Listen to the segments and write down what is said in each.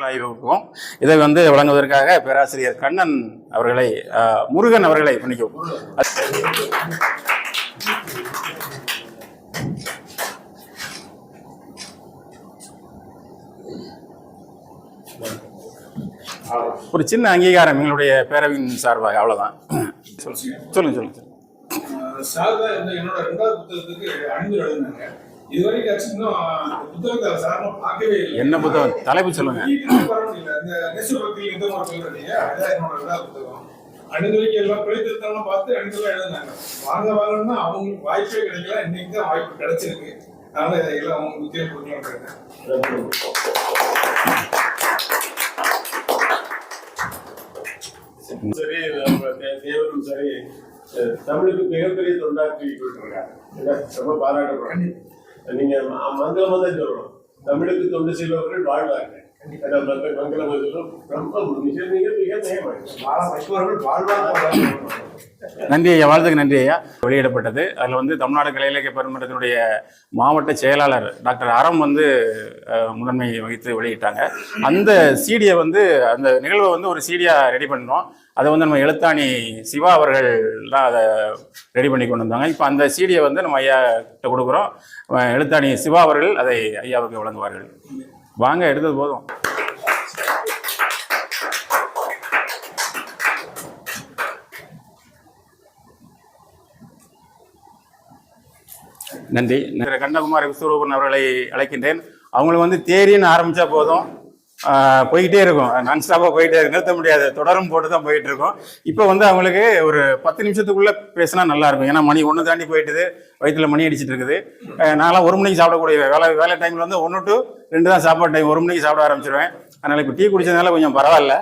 ஆய்வுக்கும் இதை வந்து வழங்குவதற்காக பேராசிரியர் கண்ணன் அவர்களை முருகன் அவர்களை மன்னிக்கவும். ஒரு சின்ன அங்கீகாரம் எங்களுடைய பேரவையின் சார்பாக அவ்வளவுதான். சொல்லுங்க சொல்லுங்க சொல்லுங்க. சார் என்னோட ரெண்டாவது புத்தகத்துக்கு அணிந்து என்ன புத்தகம்? தலைப்பு சொல்லுங்க. அணிந்துரைக்கு எல்லாம் பிழைத்திருத்தம்லாம் பார்த்து அணிந்துலாம் எழுதினாங்க. வாங்க வாங்கணும்னா அவங்களுக்கு வாய்ப்பே கிடைக்கல. இன்னைக்கு தான் வாய்ப்பு கிடைச்சிருக்கு. அதனால இதை எல்லாம் அவங்களுக்கு உத்தியோகம் கொடுக்கலாம்னு சரி தேவரும் சரி. தமிழுக்கு மிகப்பெரிய தொண்டாற்றி இருக்காங்க என்ன, ரொம்ப பாராட்டப்படுறேன் நீங்க மங்களமா தான் சொல்லணும் தமிழுக்கு தொண்டு செய்பவர்கள் வாழ்வாங்க ஏன்னா மங்க- மங்களமா சொல்லணும் ரொம்ப மிக மிக மிக நியமம் வாழ்வாங்க நன்றி ஐயா வாழ்த்துக்கு நன்றி ஐயா. வெளியிடப்பட்டது. அதில் வந்து தமிழ்நாடு கலை இலக்கிய பெருமன்றத்தினுடைய மாவட்ட செயலாளர் டாக்டர் அறம் வந்து முதன்மை வகித்து வெளியிட்டாங்க. அந்த சீடியை வந்து அந்த நிகழ்வை வந்து ஒரு சீடியாக ரெடி பண்ணோம். அதை வந்து நம்ம எழுத்தாணி சிவா அவர்கள் தான் அதை ரெடி பண்ணி கொண்டு வந்தாங்க. இப்போ அந்த சீடியை வந்து நம்ம ஐயா கிட்ட கொடுக்குறோம். எழுத்தாணி சிவா அவர்கள் அதை ஐயாவுக்கு வழங்குவார்கள். வாங்க எடுத்தது போதும். நன்றி. கண்ணகுமாரி கண்ணகுமார் விஸ்வரூபன் அவர்களை அழைக்கின்றேன். அவங்களுக்கு வந்து தேரின்னு ஆரம்பித்தா போதும். போய்கிட்டே இருக்கும். நான் ஸ்டாப்பாக போயிட்டே நிறுத்த முடியாது. தொடரும் போட்டு தான் போயிட்டு இருக்கோம் இப்போ வந்து அவங்களுக்கு ஒரு பத்து நிமிஷத்துக்குள்ள பேசினா நல்லா இருக்கும். ஏன்னா மணி ஒன்று தாண்டி போயிட்டுது. வயிற்றுல மணி அடிச்சிட்டு இருக்குது நான்லாம் ஒரு மணிக்கு சாப்பிடக்கூடிய வேலை வேலை டைமில் வந்து ஒன்று டு ரெண்டு தான் சாப்பாடு டைம் ஒரு மணிக்கு சாப்பிட ஆரம்பிச்சிருவேன். அதனால் இப்போ டீ குடிச்சதுனால கொஞ்சம் பரவாயில்ல.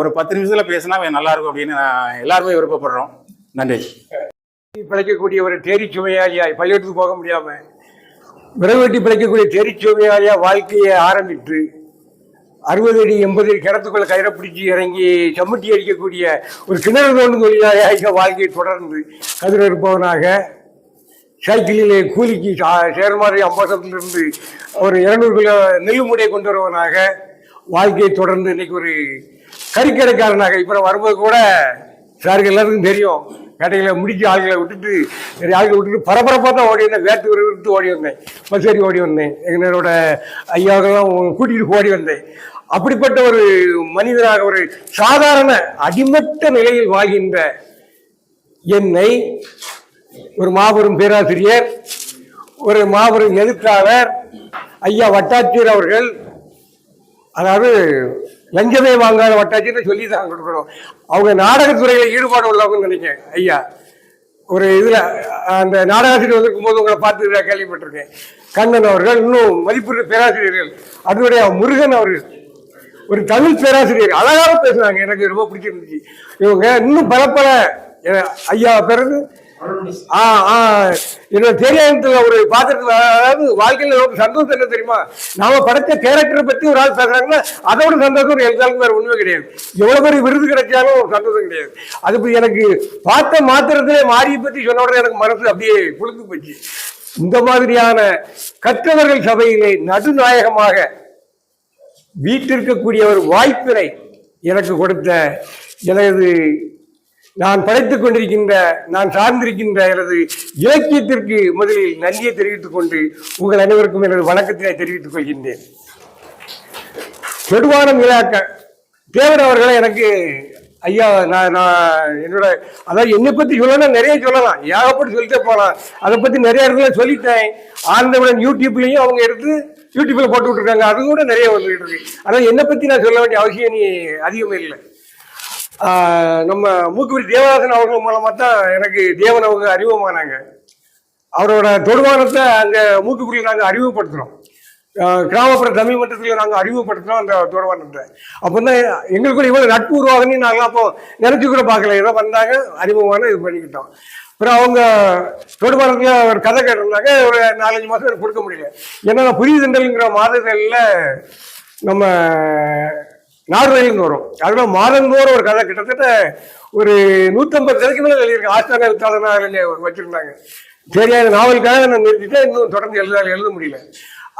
ஒரு பத்து நிமிஷத்தில் பேசினா கொஞ்சம் நல்லா இருக்கும் அப்படின்னு நான் எல்லாருமே விருப்பப்படுறோம். நன்றி. பிழைக்கக்கூடிய ஒரு தேரி சுமையாளியாய் பள்ளிக்கூடத்துக்கு போக முடியாமல் விரைவெட்டி பிழைக்கக்கூடிய தேரி சுமையாளியா வாழ்க்கையை ஆரம்பித்து அறுபது அடி எண்பது அடி கிணத்துக்குள்ள கயிறை பிடிச்சி இறங்கி சம்மட்டி அடிக்கக்கூடிய ஒரு கிணறு தோண்டு தொழிலாளியாக வாழ்க்கையை தொடர்ந்து கதிர் இருப்பவனாக சைக்கிளிலே கூலிக்கு சா- சேர்மாரி அம்பாசத்திலிருந்து ஒரு இருநூறு கிலோ நெல் மூடையை கொண்டு வருவனாக வாழ்க்கையை தொடர்ந்து இன்னைக்கு ஒரு கறிக்கடைக்காரனாக இப்போ வரும்போது கூட சாருக்கு எல்லாருக்கும் தெரியும். கடைகளை முடிச்சு ஆளுகளை விட்டுட்டு நிறைய ஆளுகளை விட்டுட்டு பரபரப்பாக தான் ஓடி வந்தேன். வேட்டு விட்டு ஓடி வந்தேன். பஸ் ஏறி ஓடி வந்தேன். எங்களோட ஐயாவெல்லாம் கூட்டிகிட்டு ஓடி வந்தேன். அப்படிப்பட்ட ஒரு மனிதனாக ஒரு சாதாரண அடிமட்ட நிலையில் வாழ்கின்ற என்னை ஒரு மாபெரும் பேராசிரியர் ஒரு மாபெரும் எழுத்தாளர் ஐயா வட்டாட்சியர் அவர்கள் அதாவது லஞ்சமே வாங்காத வட்டாட்சியர் சொல்லி தான் கொடுக்கணும். அவங்க நாடகத்துறையில் ஈடுபாடு உள்ளவங்கன்னு நினைக்கிறேன். ஐயா ஒரு இதில் அந்த நாடகாசிரியர் வந்திருக்கும் போது உங்களை பார்த்து நான் கேள்விப்பட்டிருக்கேன். கண்ணன் அவர்கள் இன்னும் மதிப்புள்ள பேராசிரியர்கள். அதனுடைய முருகன் அவர்கள் ஒரு தமிழ் பேராசிரியர். அழகாக பேசுனாங்க. எனக்கு ரொம்ப பிடிச்சிருந்துச்சு. இவங்க இன்னும் பல பல ஐயா பிறகு ஆ ஆ. என்னோட தெரியாதத்துல ஒரு பாத்திரத்துல அதாவது வாழ்க்கையில ஒரு சந்தோஷம் என்ன தெரியுமா? நாம படைச்ச கேரக்டரை பத்தி ஒரு ஆள் பேசுறாங்கன்னா அதோட சந்தோஷம் ஒரு எல்லாருக்கும் வேற உண்மை கிடையாது. எவ்வளவு பெரிய விருது கிடைச்சாலும் ஒரு சந்தோஷம் கிடையாது. அது எனக்கு பார்த்த மாத்திரத்திலே மாறியை பத்தி சொன்ன உடனே எனக்கு மனசு அப்படியே புழுந்து போச்சு. இந்த மாதிரியான கற்றவர்கள் சபையிலே நடுநாயகமாக வீட்டிற்கக்கூடிய ஒரு வாய்ப்பினை எனக்கு கொடுத்த எனது நான் படைத்துக் கொண்டிருக்கின்ற நான் சார்ந்திருக்கின்ற எனது இலக்கியத்திற்கு முதலில் நன்றியை தெரிவித்துக் கொண்டு உங்கள் அனைவருக்கும் எனது வணக்கத்தினை தெரிவித்துக் கொள்கின்றேன். தொடுவானம் விழாக்க தேவர் அவர்களை எனக்கு ஐயா நான் நான் என்னோட அதாவது என்னை பற்றி சொல்லணும் நிறைய சொல்லலாம். ஏகப்பட்டு சொல்லிட்டே போகலாம். அதை பற்றி நிறைய இடத்துல சொல்லிட்டேன். ஆனந்தவுடன் யூடியூப்லேயும் அவங்க எடுத்து யூடியூப்பில் போட்டு விட்டுருக்காங்க. அது கூட நிறைய வந்துகிட்டு இருக்கு. அதான் என்னை பற்றி நான் சொல்ல வேண்டிய அவசியம் நீ அதிகமே இல்லை. நம்ம மூக்குவரி தேவதாசன் அவர்கள் மூலமாக தான் எனக்கு தேவன் அவங்க அறிமுகமானாங்க. அவரோட தொடுவானத்தை அங்கே மூக்குக்குடியில் நாங்கள் அறிமுகப்படுத்துகிறோம் கிராமப்புற தமிழ் மட்டத்தில் நாங்கள் அறிமுகப்படுத்துகிறோம் அந்த தொடுவானத்தை. அப்போ தான் எங்களுக்குள்ள இவ்வளோ நட்பு உருவாகுன்னு நாங்கள் அப்போ நினச்சி கூட பார்க்கல. ஏதோ வந்தாங்க அறிமுகமான இது பண்ணிக்கிட்டோம். அப்புறம் அவங்க தொடுவானத்தில் ஒரு கதை கேட்டிருந்தாங்க. ஒரு நாலஞ்சு மாதம் கொடுக்க முடியல. ஏன்னா நான் புதிய மாதங்களில் நம்ம நாடுகளிலிருந்து வரும். அதில் மாதந்தோறும் ஒரு கதை கிட்டத்தட்ட ஒரு நூற்றம்பது கதைக்கு மேலே எழுதியிருக்கேன் ஆஸ்தான எழுத்தாளனாக வச்சிருந்தாங்க. சரி அந்த நாவலுக்காக நான் நிறுத்திட்டு இன்னும் தொடர்ந்து எழுத எழுத முடியல.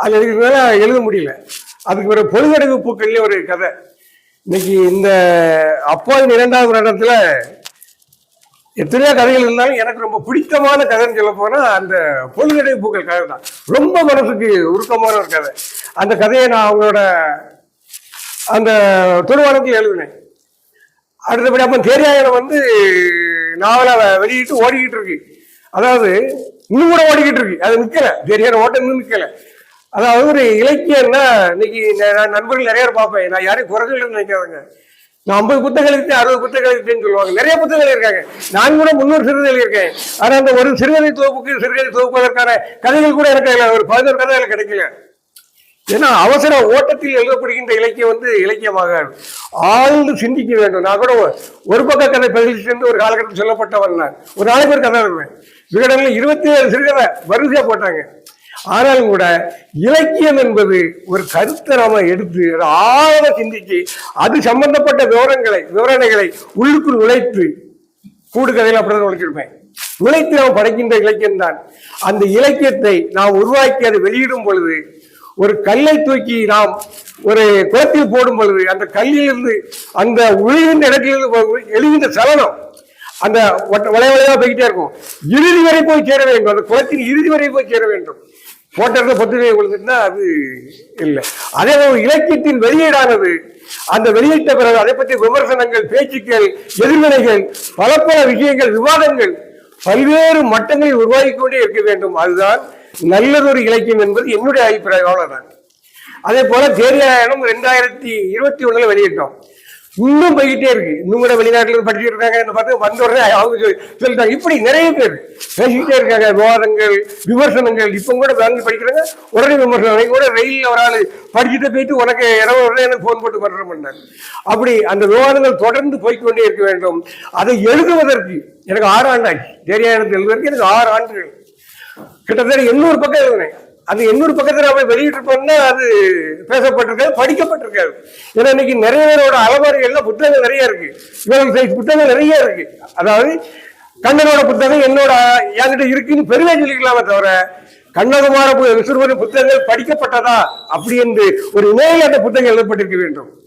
அது எழுதுறதுனால எழுத முடியல. அதுக்கு ஒரு பொழுதடைவு பூக்கள்லேயே ஒரு கதை. இன்னைக்கு இந்த அப்பாவின் இரண்டாவது வருடத்துல எத்தனையோ கதைகள் இருந்தாலும் எனக்கு ரொம்ப பிடித்தமான கதைன்னு சொல்ல போனா அந்த பொழுதடை பூக்கள் கதை தான் ரொம்ப மனசுக்கு உருக்கமான ஒரு கதை. அந்த கதையை நான் அவங்களோட அந்த திருவாரத்தில் எழுதினேன். அடுத்தபடி அப்போ தேரியாயனம் வந்து நாவலை வெளியிட்டு ஓடிக்கிட்டு இருக்கு. அதாவது இன்னும் கூட ஓடிக்கிட்டு இருக்கு. அது நிற்கலை தேரியான ஓட்டம் இன்னும் நிற்கலை அதாவது ஒரு இலக்கியம்னா இன்னைக்கு நான் நண்பர்கள் நிறைய பேர் பார்ப்பேன். நான் யாரையும் குறைகள் நினைக்காதங்க. நான் ஐம்பது புத்தகம் இருக்கு அறுபது புத்தகம் இருக்குன்னு சொல்லுவாங்க. நிறைய புத்தகங்கள் இருக்காங்க நான் கூட முன்னூறு சிறுகதை இருக்கேன் ஆனால் அந்த ஒரு சிறுகதை தொகுப்புக்கு சிறுகதை தொகுப்பதற்கான கதைகள் கூட எனக்கு ஒரு பதினோரு கதைகள் எனக்கு கிடைக்கல. ஏன்னா அவசர ஓட்டத்தில் எழுதப்படுகின்ற இலக்கியம் வந்து இலக்கியமாக ஆழ்ந்து சிந்திக்க வேண்டும். நான் கூட ஒரு பக்க கதை பதில் ஒரு காலகட்டத்தில் சொல்லப்பட்டவன் நான். ஒரு நாளைக்கு ஒரு கதை இருப்பேன் விகடனில் இருபத்தி ஏழு சிறுகதை வரிசையாக போட்டாங்க. ஆனாலும் கூட இலக்கியம் என்பது ஒரு கருத்தை நாம எடுத்து அதை ஆழ சிந்திச்சு அது சம்பந்தப்பட்ட விவரங்களை விவரணைகளை உள்ளுக்குள் உழைத்து கூடு கதையில் அப்படிதான் உழைச்சிருப்பேன் உழைத்து நாம் படைக்கின்ற இலக்கியம்தான். அந்த இலக்கியத்தை நாம் உருவாக்கி அதை வெளியிடும் பொழுது ஒரு கல்லை தூக்கி நாம் ஒரு குளத்தில் போடும் பொழுது அந்த கல்லிலிருந்து அந்த உழுகின்ற இடத்திலிருந்து எழுகின்ற சலனம் அந்த ஒட்ட- வளைய வளைவா போய்கிட்டே இருக்கும். இறுதி வரை போய் சேர வேண்டும். அந்த குளத்தின் இறுதி வரை போய் சேர வேண்டும். போட்டது பத்து விழுந்துட்டுனா அது இல்லை. அதே ஒரு இலக்கியத்தின் வெளியீடானது அந்த வெளியிட்ட பிறகு அதை பற்றி விமர்சனங்கள் பேச்சுக்கள் எதிர்வினைகள் பல பல விஷயங்கள் விவாதங்கள் பல்வேறு மட்டங்களில் உருவாகி கொண்டே இருக்க வேண்டும். அதுதான் நல்லதொரு இலக்கியம் என்பது என்னுடைய அபிப்பிராயம் அவ்வளவுதான் அதே போல தேரியாயனம் ரெண்டாயிரத்தி இருபத்தி ஒண்ணுல வெளியிட்டோம். இன்னும் போய்கிட்டே இருக்கு. இன்னும் கூட வெளிநாட்டுல இருந்து படிச்சுட்டு இருக்காங்க என்ன பார்த்து வந்த உடனே அவங்க சொல்லி- சொல்லிட்டாங்க. இப்படி நிறைய பேர் பேசிக்கிட்டே இருக்காங்க. விவாதங்கள் விமர்சனங்கள். இப்ப கூட வாங்கி படிக்கிறாங்க. உடனே விமர்சனம். கூட ரயிலில் ஒரு ஆள் படிச்சுட்டு போயிட்டு உனக்கு இரவு உடனே எனக்கு ஃபோன் போட்டு வர்றேன் பண்ணார். அப்படி அந்த விவாதங்கள் தொடர்ந்து போய்க்கொண்டே இருக்க வேண்டும். அதை எழுதுவதற்கு எனக்கு ஆறு ஆண்டாச்சு. ஆச்சு எழுதுவதற்கு எனக்கு ஆறு ஆண்டுகள். கிட்டத்தட்ட எண்ணூறு பக்கம் எழுதுனேன். அந்த எண்ணூறு பக்கத்துல நம்ம வெளியிட்டிருப்போம்னா அது பேசப்பட்டிருக்காது படிக்கப்பட்டிருக்காது. ஏன்னா இன்னைக்கு நிறைய பேரோட அலமாரிகள்ல புத்தகங்கள் நிறைய இருக்கு. இவ்வளவு சைஸ் புத்தகங்கள் நிறைய இருக்கு. அதாவது கண்ணனோட புத்தகம் என்னோட என்கிட்ட இருக்குன்னு பெருமை சொல்லிக்கலாமே தவிர கண்ணகுமார பு- விசுவரின் புத்தகங்கள் படிக்கப்பட்டதா? அப்படி என்று ஒரு இணையில அந்த புத்தகம் எழுதப்பட்டிருக்க வேண்டும்.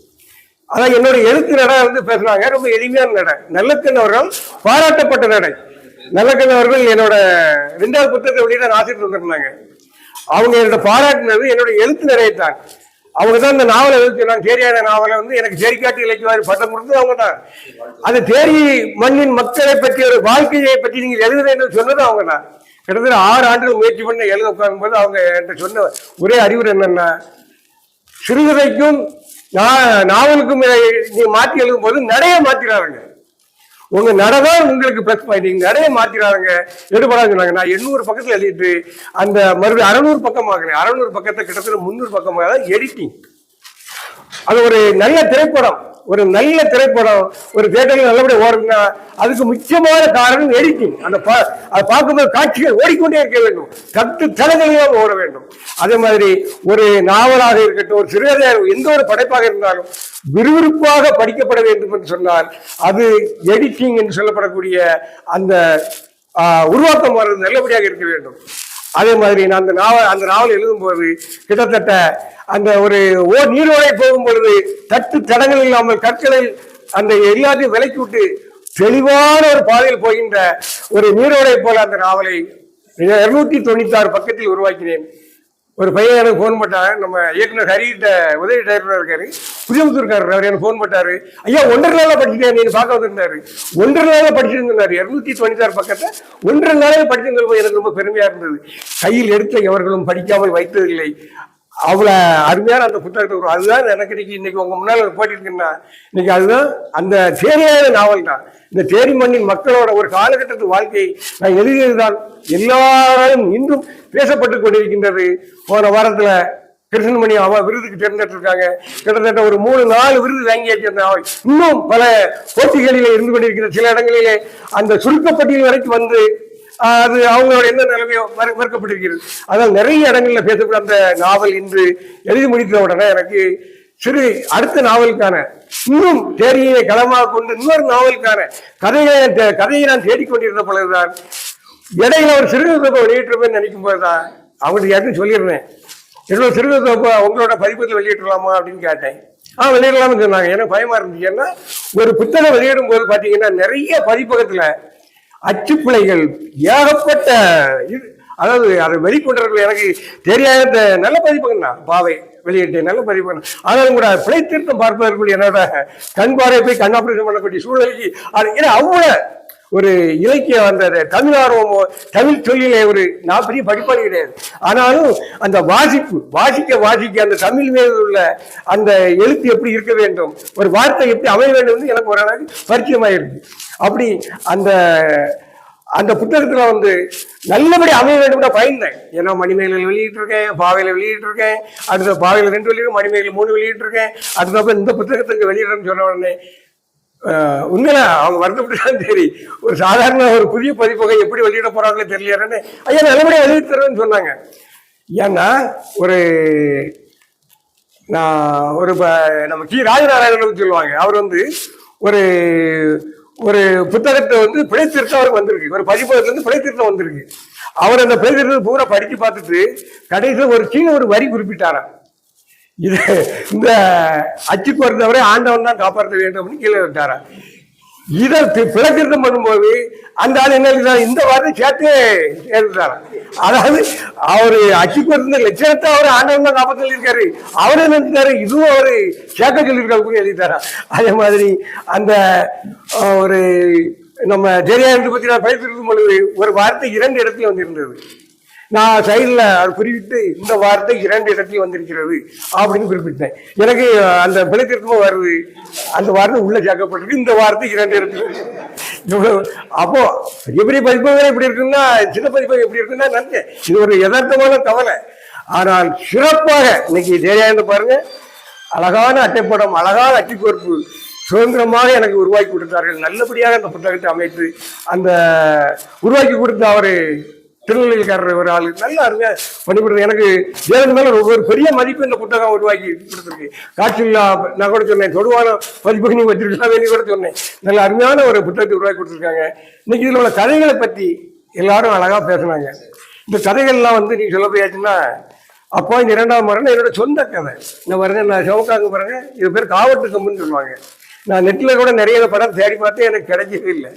அதான் என்னோட எழுத்து நடை வந்து பேசுனாங்க ரொம்ப எளிமையான நடை. நல்லக்கண் அவர்கள் பாராட்டப்பட்ட நடை. நல்லக்கண்ண அவர்கள் என்னோட ரெண்டாவது புத்தகத்தை வெளியிட ஆசிரியர் வந்திருந்தாங்க அவங்க என்னோட பாராட்டினது என்னோட எழுத்து நிறையத்தான். அவங்க தான் இந்த நாவலை எழுதி சொன்னாங்க. தேரியான நாவலை வந்து எனக்கு தேரிக்காட்டு இலக்கியவாரி பட்டம் கொடுத்தது அவங்க தான். அந்த தேரி மண்ணின் மக்களை பற்றி ஒரு வாழ்க்கையை பற்றி நீங்கள் எழுத சொன்னது அவங்க தான். கிட்டத்தட்ட ஆறு ஆண்டுகள் முயற்சி பண்ண எழுத உட்காரும்போது அவங்க என்கிட்ட சொன்ன ஒரே அறிவுரை என்னன்னா சிறுகதைக்கும் நாவலுக்கும் நீ மாற்றி எழுதும்போது நிறைய நடைய உங்க நடதான் உங்களுக்கு பிளஸ் பாயிண்ட் நீங்க நடைய மாத்திராங்க எடுபடாது சொன்னாங்க. நான் எண்ணூறு பக்கத்துல எழுதிட்டு அந்த மறுபடியும் அறநூறு பக்கம் ஆகுறேன் அறநூறு பக்கத்தை கிட்டத்தட்ட முந்நூறு பக்கமாக எடிட்டிங் அது ஒரு நல்ல திரைப்படம். ஒரு நல்ல திரைப்படம் ஒரு தேட்டரில் நல்லபடியாக ஓடுதுன்னா அதுக்கு முக்கியமான காரணம் எடிட்டிங் அந்த பா- அதை பார்க்கும்போது காட்சிகள் ஓடிக்கொண்டே இருக்க வேண்டும். கத்து தலைகளையாக ஓட வேண்டும். அதே மாதிரி ஒரு நாவலாக இருக்கட்டும் ஒரு சிறுகதையாக எந்த ஒரு படைப்பாக இருந்தாலும் விறுவிறுப்பாக படிக்கப்பட வேண்டும் என்று சொன்னால் அது எடிட்டிங் என்று சொல்லப்படக்கூடிய அந்த உருவாக்கம் வர்றது நல்லபடியாக இருக்க வேண்டும். அதே மாதிரி நான் அந்த நாவல் அந்த நாவல் எழுதும்போது கிட்டத்தட்ட அந்த ஒரு ஓ நீரோடை போகும் பொழுது தட்டு தடங்கள் இல்லாமல் கற்களில் அந்த எல்லாத்தையும் விலக்கி விட்டு தெளிவான ஒரு பாதையில் போகின்ற ஒரு நீரோடை போல அந்த நாவலை இருநூத்தி தொண்ணூத்தி ஆறு பக்கத்தில் உருவாக்கினேன். ஒரு பையன் எனக்கு ஃபோன் பண்ணாங்க நம்ம இயக்குனர் ஹரிகிட்ட உதவி டைரக்டர் இருக்காரு. புதியமுத்தூர்காரர் அவர் எனக்கு ஃபோன் பண்ணாரு ஐயா ஒன்றரை நாளாக படிச்சுட்டேன் நீங்க பார்க்க வந்திருந்தாரு. ஒன்றரை நாளா படிச்சிருந்தாரு இரநூத்தி தொண்ணூத்தி ஆறு பக்கத்தை ஒன்றரை நாளாக படிச்சிருந்தது எனக்கு ரொம்ப பெருமையா இருந்தது. கையில் எடுத்த எவர்களும் படிக்காமல் வைத்ததில்லை. அவ்வளவு அருமையான அந்த புத்தகத்தை வரும் அதுதான் எனக்கு இன்னைக்கு இன்னைக்கு உங்க முன்னால் போட்டிருக்கேன்னா இன்னைக்கு அதுதான் அந்த தேரியான நாவல் தான். இந்த தேனி மண்ணின் மக்களோட ஒரு காலகட்டத்து வாழ்க்கை நான் எழுதியதுதான் எல்லாராலும் இன்றும் பேசப்பட்டு கொண்டிருக்கின்றது. போன வாரத்துல கிருஷ்ணமணி அவ விருதுக்கு தேர்ந்தெடுத்திருக்காங்க. கிட்டத்தட்ட ஒரு மூணு நாலு விருது வாங்கியாச்சு அந்த நாவல் இன்னும் பல போட்டிகளிலே இருந்து கொண்டிருக்கிற சில இடங்களிலே அந்த சுருக்கப்பட்டியல் வரைக்கும் வந்து அது அவங்களோட என்ன நிலைமையோ மறுக்கப்பட்டிருக்கிறது. அதான் நிறைய இடங்களில் பேசப்பட்ட அந்த நாவல் இன்று எழுதி முடித்த உடனே எனக்கு சிறு அடுத்த நாவலுக்கான. இன்னும் தேரியை களமாக கொண்டு இன்னொரு நாவலுக்கான கதையை கதையை நான் தேடிக்கொண்டிருந்த பொழுதுதான் இடையில ஒரு சிறுகதை வெளியிட்டிருப்பேன்னு நினைக்கும் போதுதான் அவங்களுக்கு யாருக்கும் சொல்லிடுறேன் என்னோட சிறுகதை உங்களோட பதிப்பத்தில் வெளியிடலாமா அப்படின்னு கேட்டேன். ஆ வெளியிடலாம்னு சொன்னாங்க. எனக்கு பயமா இருந்துச்சு. ஏன்னா ஒரு புத்தகம் வெளியிடும் போது பார்த்தீங்கன்னா நிறைய பதிப்பகத்தில் அச்சுப்பிழைகள் ஏகப்பட்ட இது அதாவது அதை வெளிக்கொண்டவர்கள் எனக்கு தெரியாத நல்ல பதிப்புங்கண்ணா பாவை வெளியிட்டு நல்ல பதிப்பகம் ஆனாலும் கூட பிழை திருத்தம் பார்ப்பதற்குள் என்னோட கண் பார்வை போய் கண் ஆபரேஷன் பண்ணக்கூடிய சூழ்நிலைக்கு அது ஏன்னா அவ்வளோ ஒரு இலக்கியம் வந்தது தமிழ் ஆர்வமோ தமிழ் தொழிலே ஒரு நான் பெரிய படிப்பாளி கிடையாது. ஆனாலும் அந்த வாசிப்பு வாசிக்க வாசிக்க அந்த தமிழ் மீது உள்ள அந்த எழுத்து எப்படி இருக்க வேண்டும் ஒரு வார்த்தை எப்படி அமைய வேண்டும் எனக்கு ஒரு அளவுக்கு பரிச்சயமாயிருக்கு அப்படி அந்த அந்த புத்தகத்துல வந்து நல்லபடி அமைய வேண்டும் பயந்தேன் ஏன்னா மணிமேகலையில் வெளியிட்டிருக்கேன் பாவையில் வெளியிட்டிருக்கேன் அடுத்த பாவையில் ரெண்டு வெளியிடும் மணிமேகலை மூணு வெளியிட்டிருக்கேன் அதுக்கப்புறம் இந்த புத்தகத்துக்கு வெளியிடணும்னு சொன்ன உடனே உண்மையில அவங்க வருத்தப்பட்டாலும் சரி ஒரு சாதாரண ஒரு புதிய பதிப்பகை எப்படி வெளியிட போறாங்களே தெரியலன்னு ஐயா நல்லபடியாக எழுதி தருவேன்னு சொன்னாங்க. ஏன்னா ஒரு நான் ஒரு ப- நம்ம கி. ராஜநாராயணன் சொல்லுவாங்க. அவர் வந்து ஒரு ஒரு புத்தகத்தை வந்து பிழைத்திருத்தம் அவருக்கு வந்திருக்கு. ஒரு பதிப்பகத்துல இருந்து பிழைத்திருத்தம் வந்திருக்கு. அவர் அந்த பிழைத்திருத்தம் பூரா படிச்சு பார்த்துட்டு கடைசியில் ஒரு கீழே ஒரு வரி குறிப்பிட்டாராம். இது இந்த அச்சுக்கு வந்தவரை ஆண்டவன் தான் காப்பாற்ற வேண்டும் அப்படின்னு கீழே விட்டாரா இதை பி- பிழைத்திருத்தம் பண்ணும்போது அந்த ஆள் என்ன எழுதினார் இந்த வார்த்தை சேர்த்து எழுதிட்டாராம் அதாவது அவரு அச்சுக்கு லட்சணத்தை அவர் ஆண்டவன் தான் காப்பாற்ற சொல்லியிருக்காரு. அவர் என்ன எழுதிட்டாரு இதுவும் அவரு சேர்க்க சொல்லியிருக்காரு எழுதிட்டாரா? அதே மாதிரி அந்த ஒரு நம்ம ஜெரியானத்தை பற்றி நான் பேசிருக்கும் பொழுது ஒரு வார்த்தை இரண்டு இடத்துல வந்திருந்தது. நான் சைடில் குறிப்பிட்டு இந்த வார்த்தை இரண்டு இடத்தையும் வந்திருக்கிறது அப்படின்னு குறிப்பிட்டேன். எனக்கு அந்த பிழை திருத்தமும் வருது அந்த வார்த்தை உள்ளே சேர்க்கப்பட்டிருக்கு இந்த வார்த்தை இரண்டு இடத்துல இருக்கு. அப்போ பெரிய பெரிய பதிப்பகங்கள் எப்படி இருக்குன்னா சின்ன பதிப்பகம் எப்படி இருக்குன்னா நினைச்சேன் இது ஒரு யதார்த்தமான கவலை. ஆனால் சிறப்பாக இன்னைக்கு ஜெயானந்த பாருங்க அழகான அட்டைப்படம் அழகான அட்டிக்கோர்ப்பு சுதந்திரமாக எனக்கு உருவாக்கி கொடுத்தார்கள். நல்லபடியாக அந்த புத்தகத்தை அமைத்து அந்த உருவாக்கி கொடுத்த அவரு திருநெல்வேலிக்காரர் ஒரு ஆளு. நல்ல அருமையா பண்ணிவிடுறது எனக்கு தேவன் மேல ஒரு பெரிய மதிப்பு இந்த புத்தகம் உருவாக்கி கொடுத்துருக்கு. காட்சில்லா நான் கூட சொன்னேன் தொடுவான மதிப்பு நீ வச்சிருக்கலாம் நீ கூட சொன்னேன். நல்ல அருமையான ஒரு புத்தகத்தை உருவாக்கி கொடுத்துருக்காங்க. இன்னைக்கு இதில் உள்ள கதைகளை பற்றி எல்லாரும் அழகா பேசுனாங்க. இந்த கதைகள்லாம் வந்து நீ சொல்ல போயாச்சுன்னா அப்பா இந்த இரண்டாம் மரணம் என்னோட சொந்த கதை. நான் பாருங்க நான் சிவக்காங்க பாருங்க இது பேர் காவட்டு கம்புன்னு சொல்லுவாங்க. நான் நெட்டில் கூட நிறைய படம் தேடி பார்த்தே எனக்கு கிடைக்கவே இல்லை.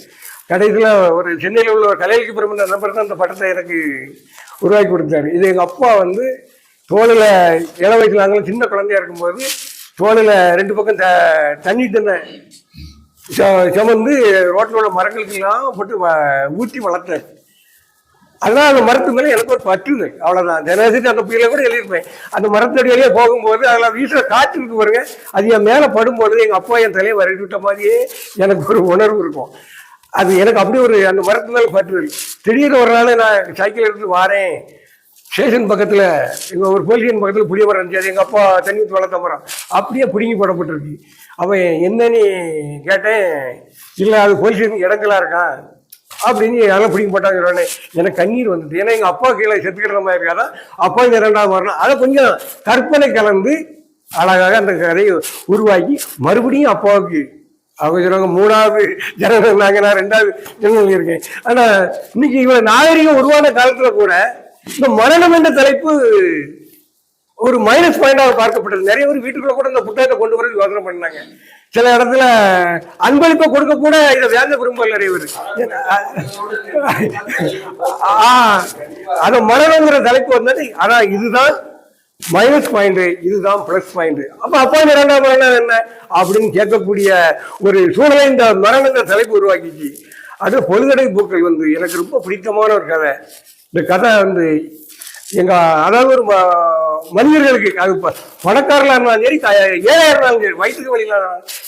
கடைசியில் ஒரு சென்னையில் உள்ள ஒரு கலைக்கு பெருமன்ற நபர் தான் அந்த படத்தை எனக்கு உருவாக்கி கொடுத்தாரு. இது எங்கள் அப்பா வந்து தோளில் இள வயசில் நாங்களும் சின்ன குழந்தையா இருக்கும்போது தோளில் ரெண்டு பக்கம் த தண்ணி தண்ணை ச- சுமந்து ரோட்டில் உள்ள மரங்களுக்கெல்லாம் போட்டு வ- ஊற்றி வளர்த்தாரு. அதனால் அந்த மரத்து மேலே எனக்கு ஒரு பற்றுது அவ்வளோதான் தினசரி அந்த புயலை கூட எழுதியிருப்பேன். அந்த மரத்தடி போகும்போது அதில் வீசுகிற காற்று இருக்கு பாருங்க. அது என் மேலே படும்பொழுது எங்கள் அப்பா என் தலையை வரட்டி விட்ட மாதிரியே எனக்கு ஒரு உணர்வு இருக்கும். அது எனக்கு அப்படி ஒரு அந்த மரத்து மேலே பற்றுதல் திடீர்னு ஒரு நாள் நான் சைக்கிள் எடுத்து வாரேன். ஸ்டேஷன் பக்கத்தில் எங்கள் ஒரு போலீஸ் ஸ்டேஷன் பக்கத்தில் புளிய மரம் இருந்துச்சு. அது எங்கள் அப்பா தண்ணி வளர்த்த மரம் அப்படியே பிடுங்கி போடப்பட்டிருக்கு. அவன் என்னன்னு கேட்டேன். இல்லை அது போலீஸ் ஸ்டேஷன் இருக்கான் அப்படின்னு எல்லாம் பிடிக்க போட்டாங்க உடனே. எனக்கு கண்ணீர் வந்தது. ஏன்னா எங்கள் அப்பா கீழே செத்துக்கிற மாதிரி இருக்காதான் அப்பா இந்த ரெண்டாவது வரணும். அதை கொஞ்சம் கற்பனை கலந்து அழகாக அந்த கதையை உருவாக்கி மறுபடியும் அப்பாவுக்கு அவங்க சொல்லுவாங்க மூணாவது ஜனனம் நாங்கள் நான் ரெண்டாவது ஜனனம் இருக்கேன் ஆனால் இன்னைக்கு இவ்வளவு நாகரிகம் உருவான காலத்துல கூட இந்த மரணம் என்ற தலைப்பு ஒரு மைனஸ் பாயிண்டாக பார்க்கப்பட்டது நிறைய பேர் வீட்டுக்குள்ள கூட இந்த புத்தகத்தை கொண்டு வரது யோசனை பண்ணாங்க சில இடத்துல அன்பளிப்பை கொடுக்க கூட இதை வேந்த விரும்பல நிறைய பேர் ஆ, அந்த மரணங்கிற தலைப்பு வந்தது ஆனா இதுதான் மைனஸ் பாயிண்ட் இதுதான் பிளஸ் பாயிண்ட் அப்ப அப்பா இந்த இரண்டாம் மரணம் என்ன அப்படின்னு கேட்கக்கூடிய ஒரு சூழலை இந்த மரணம் என்ற தலைப்பு உருவாக்கிச்சு. அது பொழுதடை பூக்கள் வந்து எனக்கு ரொம்ப பிடித்தமான ஒரு கதை. இந்த கதை வந்து எங்க அதாவது ஒரு ம- மனிதர்களுக்கு அது ப- இருந்தாலும் சரி க- இருந்தாலும் சரி வயிற்றுக்கு வழியில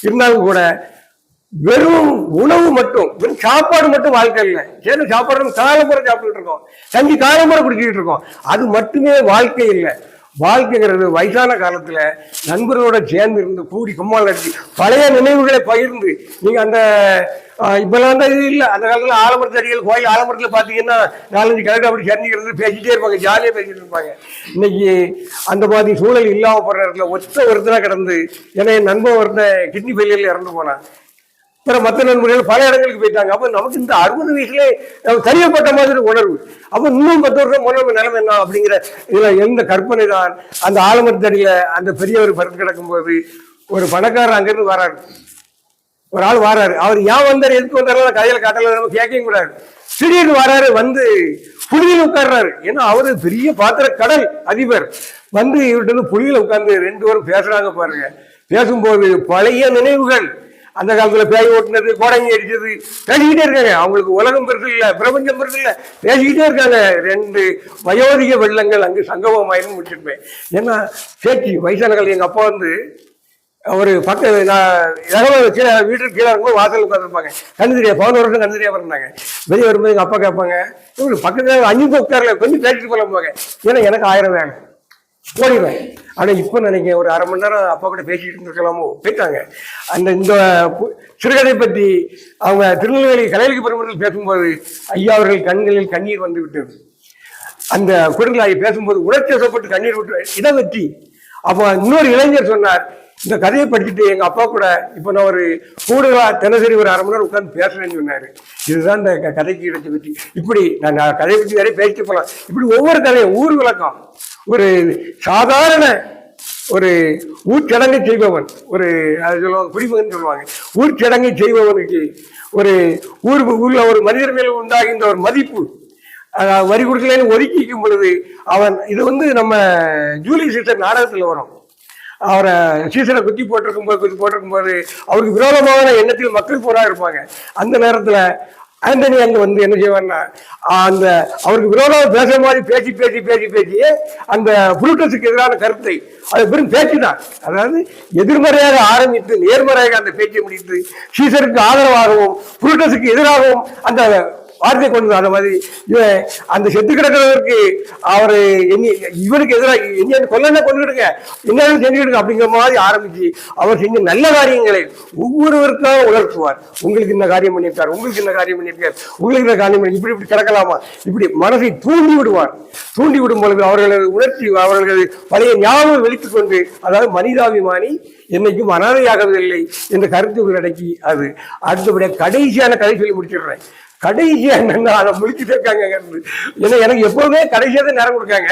இருந்தாலும் கூட வெறும் உணவு மட்டும் வெறும் சாப்பாடு மட்டும் வாழ்க்கை இல்லை. சரி சாப்பாடு நம்ம காலம்புற சாப்பிட்டுட்டு இருக்கோம். கஞ்சி காலம்புற குடிச்சிட்டு இருக்கோம். அது மட்டுமே வாழ்க்கை இல்லை. வாழ்க்கைங்கிறது வயசான காலத்துல நண்பர்களோட சேர்ந்து இருந்து கூடி கும்மால் அடிச்சு பழைய நினைவுகளை பகிர்ந்து நீங்க அந்த இப்பெல்லாம் வந்து இது இல்லை. அந்த காலத்துல ஆலமரத்தடிகள் கோயில் ஆலமரத்துல பாத்தீங்கன்னா நாலஞ்சு கிழக்கு அப்படி சேர்ந்துக்கிறது பேசிட்டே இருப்பாங்க ஜாலியா பேசிட்டு இருப்பாங்க. இன்னைக்கு அந்த மாதிரி சூழல் இல்லாம போற இடத்துல ஒத்த ஒருத்தனா கிடந்து ஏன்னா என் நண்பன் ஒருத்தன் கிட்னி ஃபெயிலியர்ல இறந்து போனான். பிற மற்ற நண்பர்கள் பல இடங்களுக்கு போயிட்டாங்க. அப்போ நமக்கு இந்த அறுபது வயசுலே நம்ம தெரியப்பட்ட மாதிரி உணர்வு. அப்போ இன்னும் பத்து வருஷம் உணர்வு நிலைமை என்ன அப்படிங்கிற இதில் எந்த கற்பனை தான் அந்த ஆலமரத்தடியில் அந்த பெரியவர் பறந்து கிடக்கும்போது ஒரு பணக்காரர் அங்கிருந்து வராரு. ஒரு ஆள் வராரு. அவர் ஏன் வந்தார்? எதுக்கு வந்தாரு கையில் காட்டல. நம்ம கேட்கவும் கூடாது. திடீர்னு வராரு வந்து புலியில் உட்கார்றாரு. ஏன்னா அவரு பெரிய பாத்திர கடல் அதிபர். வந்து இவர்கிட்ட இருந்து உட்கார்ந்து ரெண்டு பேரும் பேசுறாங்க பாருங்க. பேசும்போது பழைய நினைவுகள். அந்த காலத்துல பேய் ஓட்டுனது கோடங்கி அடிச்சது பேசிக்கிட்டே இருக்காங்க. அவங்களுக்கு உலகம் பெருசு இல்ல பிரபஞ்சம் பெருசு இல்ல. பேசிக்கிட்டே இருக்காங்க. ரெண்டு வயோதிக வெள்ளங்கள் அங்கு சங்கமமாயிரும் முடிச்சிருப்பேன் ஏன்னா சேச்சி வயசான எங்க அப்பா வந்து ஒரு பக்க நான் இரவு கீழே வீட்டுக்கு கீழே இருக்கும்போது வாசல் உட்காந்துருப்பாங்க கண்ணு தெரியாது பதினோரு வருஷம் கண்ணு தெரியாம இருந்தாங்க வெளியே வரும்போது எங்க அப்பா கேட்பாங்க இவங்களுக்கு பக்கத்துல அஞ்சு பேர் உட்காரல கொஞ்சம் பேசிட்டு போலாம்பாங்க. ஏன்னா எனக்கு ஆயிரம் வேணும். ஓடிடுவேன் ஆனால் இப்போ நினைக்க ஒரு அரை மணி நேரம் அப்பா கூட பேசிட்டு இருக்கலாமோ போயிட்டாங்க. அந்த இந்த சிறுகதை பற்றி அவங்க திருநெல்வேலி கலைகளுக்கு பெருமர்கள் பேசும்போது ஐயா அவர்கள் கண்களில் கண்ணீர் வந்து விட்டது. அந்த குரலாய் பேசும்போது உணர்ச்சிவசப்பட்டு கண்ணீர் விட்டு இதை வச்சு அப்போ இன்னொரு இளைஞர் சொன்னார் இந்த கதையை படிச்சுட்டு எங்கள் அப்பா கூட இப்போ நான் ஒரு கூடுதலாக தினசரி ஒரு அரை மணி நேரம் உட்காந்து பேசுறேன்னு சொன்னார். இதுதான் இந்த க- கதைக்கு கிடைச்ச பற்றி இப்படி நான் நான் கதையை பற்றி நிறைய பேசிட்டு போகலாம் இப்படி ஒவ்வொரு கதையும் ஊர் விளக்கம். ஒரு சாதாரண ஒரு ஊர்ச்சடங்கை செய்பவன் ஒரு அது சொல்லுவாங்க குடிமகன் சொல்லுவாங்க. ஊர்ச்சடங்கை செய்பவனுக்கு ஒரு ஊர் ஊரில் ஒரு மனிதர் மேல் உண்டாகின்ற ஒரு மதிப்பு வரி கொடுக்கலன்னு ஒதுக்கிக்கும் பொழுது அவன் இது வந்து நம்ம ஜூலி சீசர் நாடகத்தில் வரும். அவரை சீசனை குத்தி போட்டிருக்கும் போது குத்தி போட்டிருக்கும் போது அவருக்கு விரோதமான எண்ணத்தில் மக்கள் போரா இருப்பாங்க அந்த நேரத்தில் ஆண்டனி அங்க வந்து என்ன செய்வார்னா அந்த அவருக்கு விரோதமாக பேசுற மாதிரி பேசி பேசி பேசி பேசி அந்த புரூட்டஸுக்கு எதிரான கருத்தை அது பெரும் பேச்சு தான் அதாவது எதிர்மறையாக ஆரம்பித்து நேர்மறையாக அந்த பேச்சை முடித்து சீசருக்கு ஆதரவாகவும் புரூட்டஸுக்கு எதிராகவும் அந்த வார்த்தை கொண்டு அந்த மாதிரி இவன் அந்த செத்து கிடக்கிறவருக்கு அவர் எண்ணி இவருக்கு எதிராக என்ன கொல்லன்னா கொண்டுடுங்க என்னன்னு செஞ்சுக்கிடுங்க அப்படிங்கிற மாதிரி ஆரம்பிச்சு அவர் செஞ்ச நல்ல காரியங்களை ஒவ்வொருவருக்காக உணர்த்துவார். உங்களுக்கு இந்த காரியம் பண்ணியிருக்கார் உங்களுக்கு இந்த காரியம் பண்ணியிருக்கார் உங்களுக்கு இந்த காரியம் பண்ணி இப்படி இப்படி கிடக்கலாமா? இப்படி மனசை தூண்டி விடுவார். தூண்டி விடும் பொழுது அவர்களது உணர்ச்சி அவர்களது பழைய ஞாபகம் வெளித்துக் கொண்டு அதாவது மனிதாபிமானி என்னைக்கும் அனாதையாகவில்லை என்ற கருத்து உள்ளடக்கி அது. அடுத்தபடியாக கடைசியான கதை சொல்லி முடிச்சிடுறேன். கடைசியா என்னன்னா அதை முடிச்சுட்டு இருக்காங்க ஏன்னா எனக்கு எப்பவுமே கடைசியாக தான் நேரம் கொடுக்காங்க.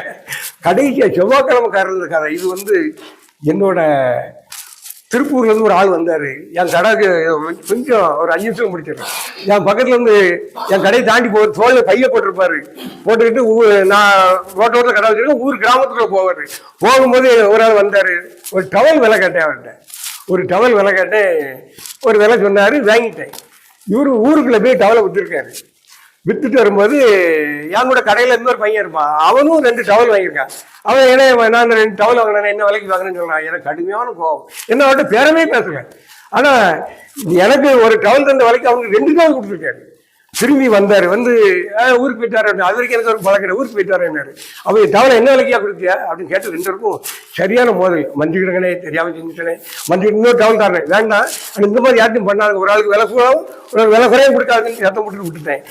கடைசியா செவ்வாய்க்கிழமைக்காரர் கதை இது வந்து என்னோட திருப்பூர்ல இருந்து ஒரு ஆள் வந்தாரு. என் கடைக்கு கொஞ்சம் ஒரு அஞ்சு நிமிஷம் முடிச்சிடுறேன். என் பக்கத்துல இருந்து என் கடையை தாண்டி போ தோல்ல பைய போட்டிருப்பாரு. போட்டுக்கிட்டு ஊ- நான் ரோட்டோட கடை வச்சிருக்கேன். ஊர் கிராமத்துக்குள்ள போவாரு. போகும்போது ஒரு ஆள் வந்தாரு. ஒரு டவல் விலை கேட்டேன் அவர்கிட்ட. ஒரு டவல் விலை கேட்டேன். ஒரு விலை சொன்னாரு வாங்கிட்டேன். இவரு ஊருக்குள்ள போய் டவலை வித்துருக்காரு வித்துட்டு வரும்போது என் கூட கடையில இன்னொரு பையன் இருப்பான். அவனும் ரெண்டு டவல் வாங்கியிருக்கான். அவன் என்ன நான் ரெண்டு டவல் வாங்கினேன் என்ன விலைக்கு வாங்கினேன்னு சொல்றான். எனக்கு கடுமையான கோபம் என்ன அவன்கிட்ட பேரவே பேசுறேன் ஆனா எனக்கு ஒரு டவல் தந்த விலைக்கு அவனுக்கு ரெண்டு டவல் கொடுத்துருக்காரு. திரும்பி வந்தார் வந்து "ஆ, ஊருக்கு போயிட்டாரு அப்படின்னு. அது வரைக்கும் எனக்கு ஒரு பழக்கம் ஊருக்கு போயிட்டார் என்னாரு அவன் டவலை என்ன விலைக்கா கொடுத்தியா அப்படின்னு கேட்டு ரெண்டு சரியான மோதல். மஞ்சுக்கிடங்கனே தெரியாமல் செஞ்சுட்டனே. மஞ்சு இன்னொரு டவுன் தரேன் வேண்டாம் இந்த மாதிரி யார்ட்டும் பண்ணாங்க ஒரு ஆளுக்கு விலை கூடவும் ஒரு ஆள் விலை குறையும் கொடுக்காதுன்னு சத்தம் போட்டு விட்டுட்டேன்.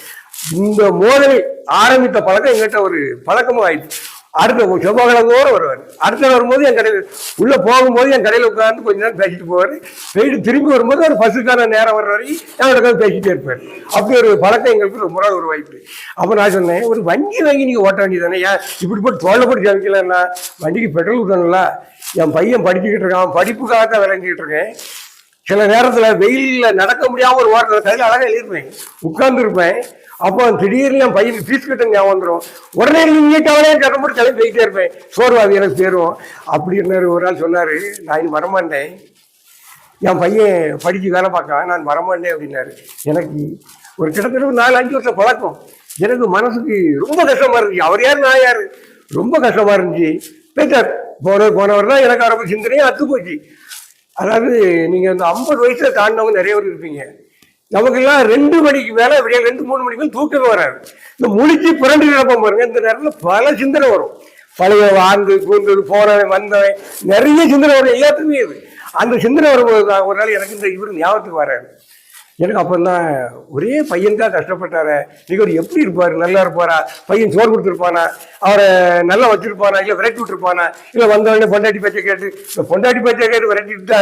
இந்த மோதலை ஆரம்பித்த பழக்கம் எங்கிட்ட ஒரு பழக்கமும் ஆயிடுச்சு. அடுத்த செவ்வாய்க்கிழமையோடு வருவார். அடுத்த வரும்போது என் கடையில் உள்ளே போகும்போது என் கடையில் உட்காந்து கொஞ்ச நேரம் பேசிட்டு போவார். போயிட்டு திரும்பி வரும்போது ஒரு பஸ்ஸுக்கான நேரம் வர்ற வரைக்கும் என்னோட உட்கார்ந்து பேசிட்டே இருப்பார். அப்படி ஒரு பழக்கம் எங்களுக்கு ரொம்ப நாள் உருவாயிட்டு அப்போ நான் சொன்னேன் ஒரு வண்டி வாங்கி நீங்கள் ஓட்ட வேண்டியதானே ஏன் இப்படி போட்டு தோலை போட்டு சமைக்கலன்னா வண்டிக்கு பெட்ரோல் விடணும்ல என் பையன் படிச்சுக்கிட்டு இருக்கான். படிப்புக்காக தான் விளைஞ்சிக்கிட்டு இருக்கேன். சில நேரத்தில் வெயிலில் நடக்க முடியாமல் ஒரு வாரத்தில் கையில் அழகாக எழுதிருப்பேன் உட்கார்ந்துருப்பேன். அப்போ திடீர்னு என் ஃபீஸ் கிட்ட ஞாபகம் வந்துடும் உடனே நீங்க கவலையே கட்ட மட்டும் கிளம்பி போயிட்டே இருப்பேன். சோர்வாதி எனக்கு சேருவோம் அப்படின்னாரு ஒரு நாள் சொன்னார். நான் இனி வரமாட்டேன். என் பையன் படிச்சு வேலை பார்க்க நான் வரமாட்டேன் அப்படின்னாரு. எனக்கு ஒரு கிட்டத்தட்ட ஒரு நாலு அஞ்சு வருஷம் பழக்கம். எனக்கு மனசுக்கு ரொம்ப கஷ்டமாக இருந்துச்சு. அவர் யார் நான் யார்? ரொம்ப கஷ்டமா இருந்துச்சு. போயிட்டார் போனவர் போனவர் தான் எனக்கு ரொம்ப சிந்தனையும் அத்து போச்சு அதாவது நீங்கள் அந்த ஐம்பது வயசில் தாண்டினவங்க நிறைய பேர் இருப்பீங்க. நமக்கெல்லாம் ரெண்டு மணிக்கு மேல விடிய ரெண்டு மூணு மணிக்கு மேலே தூக்கமே வராது. இந்த முழிச்சு புரண்டு கிடப்போம் பாருங்க இந்த நேரத்தில் பல சிந்தனை வரும். பழைய வாழ்ந்து கூந்தது போனவன் வந்தவன் நிறைய சிந்தனை வரும் எல்லாத்துக்குமே இது அந்த சிந்தனை வரும்போது தான் ஒரு நாள் எனக்கு இந்த இவர் ஞாபகத்துக்கு வராரு. எனக்கு அப்பந்தான் ஒரே பையன் தான் கஷ்டப்பட்டாரு. நீங்க அவர் எப்படி இருப்பார்? நல்லா இருப்பாரா? பையன் சோறு கொடுத்துருப்பானா? அவரை நல்லா வச்சுருப்பானா? இல்லை விரட்டி விட்டுருப்பானா? இல்லை வந்தவொடனே பொண்டாட்டி பேச்சை கேட்டு இந்த பொண்டாட்டி பேச்சை கேட்டு விரட்டிட்டு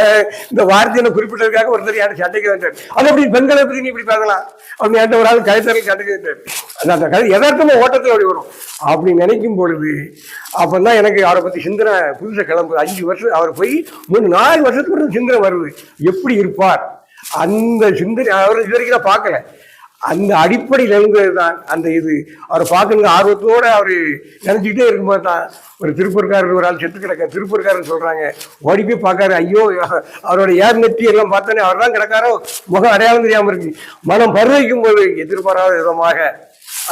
இந்த வார்த்தையை குறிப்பிட்டதுக்காக ஒருத்தர் யாரும் சண்டைக்கு வந்தார் அது அப்படி பெண்களை பற்றி நீ இப்படி பார்க்கலாம்? அப்படி என்கிட்ட ஒரு ஆள் கழுத்தறில் சண்டைக்கு வந்தார் அந்த அந்த கதை எதார்த்தமாக ஓட்டத்தில் அப்படி வரும். அப்படி நினைக்கும் பொழுது அப்பந்தான் எனக்கு அவரை பற்றி சிந்தனை புதுசாக கிளம்புது. அஞ்சு வருஷம் அவர் போய் மூணு நாலு வருஷத்துக்கு சிந்தனை வருது. எப்படி இருப்பார்? அந்த சிந்தனை அவர் இது வரைக்கும் நான் பார்க்கல. அந்த அடிப்படையில் எழுந்தது தான் அந்த இது. அவரை பார்க்கணுங்க ஆர்வத்தோட அவர் நினைச்சுக்கிட்டே இருக்கும்போது தான் ஒரு திருப்பூர்காரர் ஒரு ஆள் செத்து கிடக்க திருப்பூர்காரன் சொல்கிறாங்க ஓடி போய் பார்க்காரு. ஐயோ அவரோட ஏர் நெத்தி எல்லாம் பார்த்தோன்னே அவர் தான் கிடக்காரோ? முகம் அடையாளம் தெரியாமல் இருக்கு. மனம் பருவிக்கும் போது எதிர்பாராத விதமாக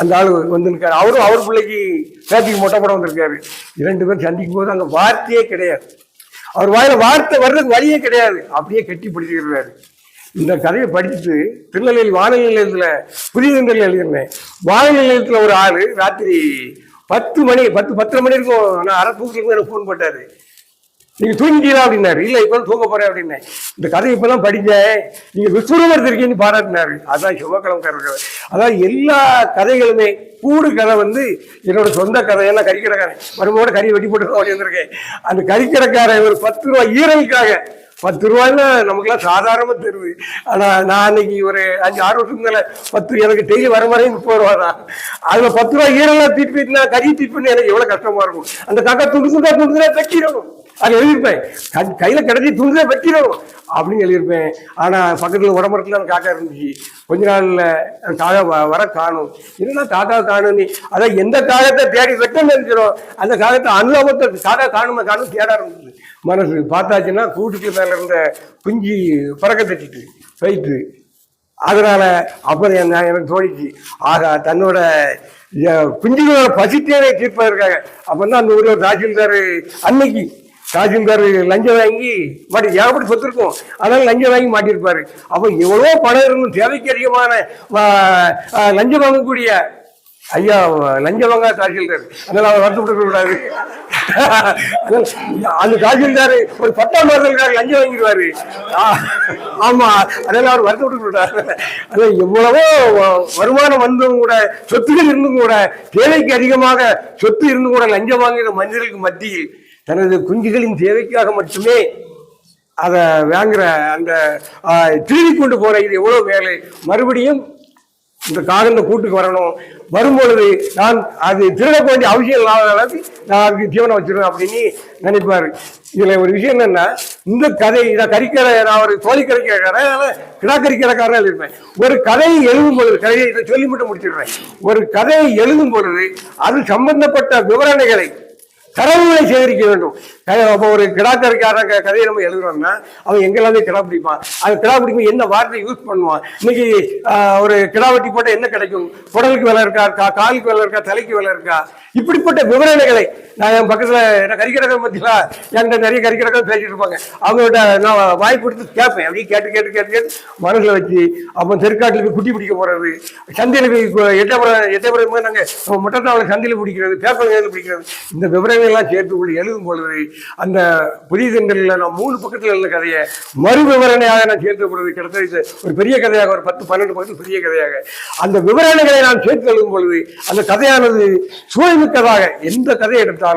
அந்த ஆள் வந்திருக்காரு. அவரும் அவர் பிள்ளைக்கு பேத்திக்கு மொட்டை படம் வந்திருக்காரு. இரண்டு பேரும் சந்திக்கும் போது அந்த வார்த்தையே கிடையாது. அவர் வாயில வார்த்தை வர்றதுக்கு வழியே கிடையாது. அப்படியே கட்டி பிடிச்சிக்கிறாரு இந்த கதையை படிச்சுட்டு திருநெல்வேலி வானொலி நிலையத்தில் புதிய நிலையில் எழுதியிருந்தேன். வானொலி நிலையத்தில் ஒரு ஆள் ராத்திரி பத்து மணி பத்து பத்தரை மணி இருக்கும். நான் அரை தூக்கத்துக்கு எனக்கு ஃபோன் போட்டாரு. நீங்கள் தூங்கிட்டீங்களா அப்படின்னாரு. இல்லை இப்போ தூங்க போறேன் அப்படின்னேன். இந்த கதையை இப்போ தான் படிச்சேன். நீங்கள் விஸ்வரூபர் இருக்கீங்கன்னு பாராட்டினாரு. அதான் சிவக்கிழமை கதை அதான் எல்லா கதைகளுமே கூடு கதை வந்து என்னோட சொந்த கதையெல்லாம் கறிக்கடைக்காரன். மறுபடியும் கறி வெட்டி போட்டு வந்திருக்கேன். அந்த கறிக்கடைக்காரன் ஒரு பத்து ரூபாய் ஈரலுக்காக பத்து ரூபாய்னா நமக்குலாம் சாதாரணமா தெரியுது. ஆனா நான் அன்னைக்கு ஒரு அஞ்சு ஆறு வருஷம் மேல பத்து எனக்கு டெய்லி வர வரையும் முப்பது ரூபா தான். அதுல பத்து ரூபாய் ஈரெல்லாம் திருப்பிட்டுனா கறி தீட்டு எனக்கு எவ்வளவு கஷ்டமா இருக்கும். அந்த காக்கா துண்டா துண்டுதா தைக்கிறோம் அது எழுதியிருப்பேன். கை- கையில கிடைச்சி துண்டுதா வைக்கிறோம் அப்படின்னு எழுதியிருப்பேன். ஆனா பக்கத்துல உடம்புறத்துல அந்த காக்கா இருந்துச்சு. கொஞ்ச நாள்ல காக்கா வ- வர காணும். என்னன்னா காக்கா காணும் நீ அதான் எந்த காகத்தை தேடி வெட்டணும்னு நினைச்சிடும் அந்த காகத்தை அனுபவத்தை காக்கா காணுமா காணும் தேட இருந்துச்சு. மனசு பார்த்தாச்சுன்னா கூட்டுக்கு மேல இருந்த குஞ்சு பறக்க தட்டிட்டு போயிட்டு அதனால அப்புறம் என்ன எனக்கு தோணிச்சு. ஆகா தன்னோட அஹ், குஞ்சுகளோட பசித்தேவை தீர்ப்பதற்காக. அப்பதான் அந்த ஊர்ல ஒரு தாசில்தார் அன்னைக்கு தாசில்தார் லஞ்சம் வாங்கி மாட்டி ஏகப்பட்ட சொத்து இருக்கும். அதனால லஞ்சம் வாங்கி மாட்டியிருப்பாரு. அப்போ எவ்வளோ பணம் இருந்தும் தேவைக்கு அதிகமான லஞ்சம் வாங்கக்கூடிய ஐயா லஞ்சம் வாங்க தாசில்தார். அதனால அவர் வருத்தப்பட்டு கூடாது அந்த தாசில்தார் ஒரு பத்தாம் மாதத்துக்காக லஞ்சம் வாங்கிடுவாரு. ஆ, ஆமா அதனால அவர் வருத்தப்பட்டு கூடாது அதான் எவ்வளவோ வருமானம் வந்தும் கூட சொத்துகள் இருந்தும் கூட தேவைக்கு அதிகமாக சொத்து இருந்தும் கூட லஞ்சம் வாங்குகிற மனிதர்களுக்கு மத்தியில் தனது குஞ்சுகளின் தேவைக்காக மட்டுமே அதை வாங்குற அந்த திருடி கொண்டு போற இது எவ்வளவு வேலை. மறுபடியும் இந்த காகந்த கூட்டுக்கு வரணும். வரும்பொழுது நான் அது திருடக்க வேண்டிய அவசியம் இல்லாத அளவுக்கு நான் அதுக்கு ஜீவனம் வச்சிருவேன் அப்படின்னு நினைப்பாரு. இதுல ஒரு விஷயம் என்னன்னா இந்த கதை இதை கறிக்கிற நான் ஒரு தோழி கறிக்கிறக்காரன் கிடாக்கறிக்கிறக்காரன் இருப்பேன் ஒரு கதையை எழுதும் பொழுது கதையை இதை சொல்லி மட்டும் முடிச்சிடுறேன். ஒரு கதையை எழுதும் பொழுது அது சம்பந்தப்பட்ட விவரணைகளை தரவுகளை சேகரிக்க வேண்டும். அப்போ ஒரு கிடாக்கறிக்கார கதையை நம்ம எழுதுறோம்னா அவன் எங்கெல்லாமே கிடா பிடிப்பான்? அது கிடா பிடிக்கும் என்ன வார்த்தை யூஸ் பண்ணுவான்? இன்னைக்கு ஒரு கிடா வெட்டி போட்டால் என்ன கிடைக்கும்? குடலுக்கு விலை இருக்கா? இருக்கா காலுக்கு விலை இருக்கா? தலைக்கு விலை இருக்கா? இப்படிப்பட்ட விவரணைகளை நான் என் பக்கத்தில் என்ன கறிக்கடை பத்தியா என்கிட்ட நிறைய கறிக்கடை பேசிட்டு இருப்பாங்க. அவங்கள்ட்ட நான் வாய் கொடுத்து கேட்பேன். அப்படியே கேட்டு கேட்டு கேட்டு கேட்டு மனசில் வச்சு அப்போ தெற்காட்டுல போய் குட்டி பிடிக்க போகிறது சந்தையில் போய் கு- எட்டயபுரம் நாங்கள் போய் நாங்க சந்தையில் பிடிக்கிறது பேப்பர் ஏழு பிடிக்கிறது. இந்த விவரங்கள்லாம் சேர்த்து கொண்டு எழுதும் பொழுது அந்த புதிய தென்றலில் நான் மூணு பக்கத்தில் உள்ள கதையை மறு விவரணையாக நான் சேர்த்து பொழுது கிட்டத்தட்ட ஒரு பெரிய கதையாக ஒரு பத்து பன்னெண்டு பக்கத்தில் பெரிய கதையாக. அந்த விவரணைகளை நான் சேர்த்து எழுதும் பொழுது அந்த கதையானது சுவைமிக்கதாக எந்த கதையை எடுத்தாலும்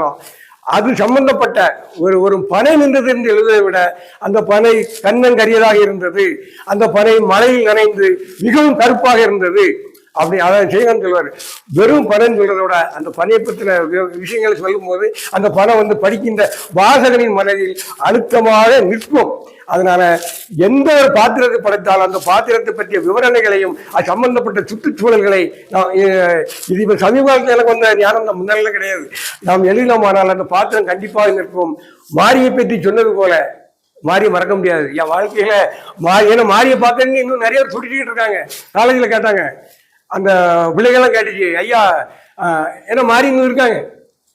அது சம்பந்தப்பட்ட ஒரு ஒரு பனை நின்றது என்று எழுதுவதை விட அந்த பனை கண்ணங்கரியதாக இருந்தது. அந்த பனை மழையில் நனைந்து மிகவும் கருப்பாக இருந்தது. அப்படி அதான் செய்யணும்னு சொல்வார் வெறும் பணம் சொல்றதோட அந்த பணியை பற்றின விஷயங்களை விஷயங்களை சொல்லும்போது அந்த பணம் வந்து படிக்கின்ற வாசகனின் மனதில் அழுத்தமாக நிற்கும். அதனால எந்த ஒரு பாத்திரத்தை படைத்தாலும் அந்த பாத்திரத்தை பற்றிய விவரணைகளையும் அது சம்பந்தப்பட்ட சுற்றுச்சூழல்களை நாம் இது இப்போ சமீப காலத்தில் எனக்கு வந்த ஞானம் தான் முன்னால கிடையாது. நாம் எழுதினோமானால் அந்த பாத்திரம் கண்டிப்பாக நிற்கும். மாரியை பற்றி சொன்னது போல மாறிய மறக்க முடியாது. என் வாழ்க்கையில மாறி ஏன்னா மாறியை பார்த்தேன்னு இன்னும் நிறைய பேர் துடிச்சிக்கிட்டு இருக்காங்க. காலேஜில் கேட்டாங்க அந்த பிள்ளைகள்லாம் கேட்டுச்சு. ஐயா ஏன்னா மாறி இன்னும் இருக்காங்க.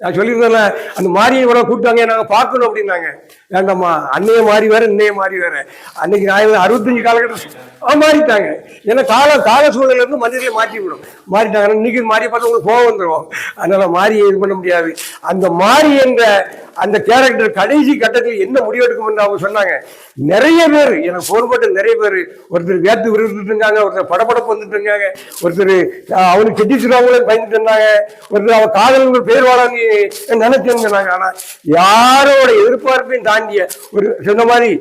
நான் சொல்லியிருந்தேன்ல அந்த மாரியை கூட கூப்பிட்டாங்க நாங்கள் பார்க்கணும் அப்படின்னாங்க. வேண்டாம்மா அன்னைய மாறி வேற இன்னைய மாறி வேற. அன்னைக்கு நான் அறுபத்தஞ்சு காலகட்டம் ஆ மாறிட்டாங்க. ஏன்னா கால கால சூழல்ல இருந்து மனிதர்களை மாற்றி விடும். மாறிட்டாங்க இன்னைக்கு மாறி பார்த்தா உங்களுக்கு கோவம் வந்துடும் அதனால மாறியை இது பண்ண முடியாது. அந்த மாறி என்ற அந்த கேரக்டர் கடைசி கட்டத்தில் என்ன முடிவெடுக்கும் அவங்க சொன்னாங்க. நிறைய பேர் எனக்கு போன் போட்டு நிறைய பேர் ஒருத்தர் வேத்து விருந்துட்டு இருக்காங்க ஒருத்தர் படப்படப்பு வந்துட்டு இருக்காங்க ஒருத்தர் அவனுக்கு அவனுக்கு செட்டிச்சுருவாங்களே பயந்துட்டு இருந்தாங்க ஒருத்தர் அவன் காதல் பேர் வாழாங்க நினைச்சிருந்தாங்க ஆனா யாரோட எதிர்பார்ப்பையும் தாண்டிய ஒரு சொன்ன மாதிரி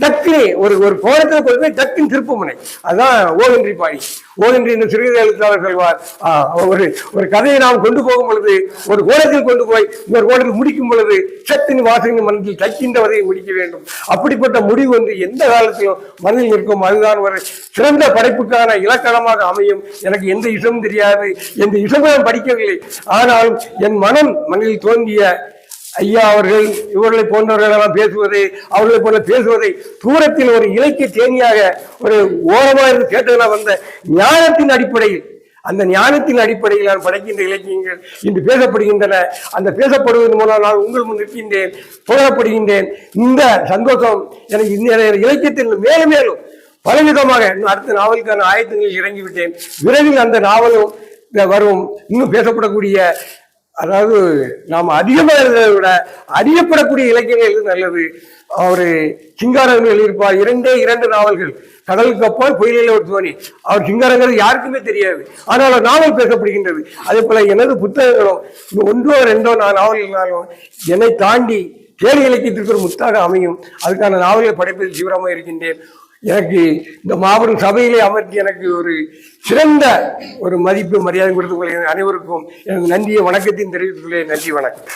டக்குனு ஒரு ஒரு கோணத்தில் கொண்டு போய் டக்குன்னு திருப்புமுனை அதுதான் ஓகன்றி பாடி ஓகன்றி இந்த சிறுகதை எழுத்தாளர் சொல்வார். ஆ, ஒரு ஒரு கதையை நாம் கொண்டு போகும் பொழுது ஒரு கோலத்தில் கொண்டு போய் இன்னொரு கோலத்தில் முடிக்கும் பொழுது சத்தின் வாசகின் மனதில் தைக்கின்ற வரையை முடிக்க வேண்டும். அப்படிப்பட்ட முடிவு வந்து எந்த காலத்திலும் மனதில் இருக்கும் அதுதான் ஒரு சிறந்த படைப்புக்கான இலக்கணமாக அமையும். எனக்கு எந்த இசமும் தெரியாது. எந்த இசமும் படிக்கவில்லை. ஆனாலும் என் மனம் மனதில் தோன்றிய ஐயா அவர்கள் இவர்களை போன்றவர்களெல்லாம் பேசுவதை பேசுவது அவர்களை போல பேசுவதை தூரத்தில் ஒரு இலக்கிய தேனியாக ஒரு ஓரமாக இருந்து கேட்டதில் வந்த ஞானத்தின் அடிப்படையில் அந்த ஞானத்தின் அடிப்படையில் நான் படைக்கின்ற இலக்கியங்கள் இன்று பேசப்படுகின்றன. அந்த பேசப்படுவதன் மூலம் நான் உங்கள் முன் நிற்கின்றேன் புகழப்படுகின்றேன் இந்த சந்தோஷம் எனக்கு இந்த இலக்கியத்தில் மேலும் மேலும் பலவிதமாக இன்னும் அடுத்த நாவலுக்கான ஆயத்தங்களில் இறங்கிவிட்டேன். விரைவில் அந்த நாவலும் வரும். இன்னும் பேசப்படக்கூடிய அதாவது நாம் அதிகமாக எழுதுறதை விட அறியப்படக்கூடிய இலக்கியங்கள் எழுது நல்லது? அவர் சிங்காரங்கள் எழுதியிருப்பார். இரண்டே இரண்டு நாவல்கள். கடலுக்கு அப்பால் புயலில் ஒரு துவனி. அவர் சிங்காரங்கிறது யாருக்குமே தெரியாது. ஆனால் நாவல் பேசப்படுகின்றது. அதே போல எனது புத்தகங்களும் ஒன்றோ ரெண்டோ நான் நாவல்களாலும் என்னை தாண்டி கேலி இலக்கியத்திற்கு ஒரு முத்தாக அமையும். அதுக்கான நாவல்களை படைப்பதில் தீவிரமாக இருக்கின்றேன். எனக்கு இந்த மாபெரும் சபையிலே அமர்த்தி எனக்கு ஒரு சிறந்த ஒரு மதிப்பு மரியாதை கொடுத்து அனைவருக்கும் எனது நன்றியை வணக்கத்தையும் தெரிவித்துக் நன்றி வணக்கம்.